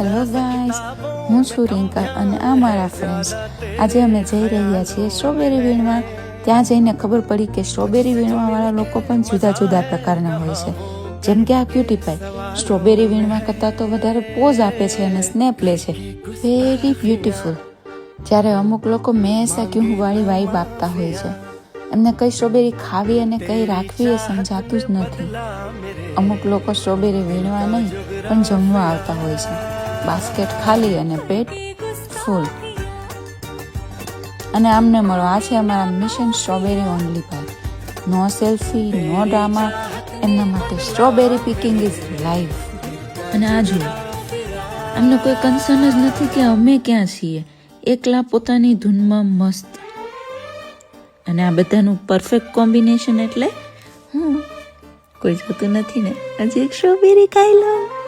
Hello guys હું છું રિંકા અને આ મારા ફ્રેન્ડ્સ આજે અમે જઈ રહ્યા છીએ સ્ટ્રોબેરી વીણવા ત્યાં જઈને ખબર પડી કે સ્ટ્રોબેરી વીણવાવાળા લોકો પણ જુદા જુદા પ્રકારના હોય છે. જેમ કે આ ક્યુટીપાઈ સ્ટ્રોબેરી વીણવા કરતાં તો વધારે પોઝ આપે છે અને સ્નેપ લે છે. વેરી બ્યુટીફુલ જ્યારે અમુક લોકો મેંસા ક્યું વાળી વાઈબ આપતા હોય છે. એમને કઈ સ્ટ્રોબેરી ખાવી અને કઈ રાખવી એ સમજાતું જ નથી. અમુક લોકો સ્ટ્રોબેરી વીણવા નહીં, પણ જમવા આવતા હોય છે. બાસ્કેટ ખાલી અને પેટ ફૂલ. અને આમને મળો. આ છે અમારા mission strawberry only pie no selfie, no drama. એમના માટે સ્ટ્રોબેરી પિકિંગ ઇઝ લાઈફ અને આ જુઓ. અમને કોઈ કન્સર્ન જ નથી કે અમે ક્યાં છીએ. એકલા પોતાની ધૂનમાં મસ્ત. અને આ બધાનું પરફેક્ટ કોમ્બિનેશન એટલે હું કોઈ જોતું નથી ને. હજી એક સ્ટ્રોબેરી ખાઈ લઉં.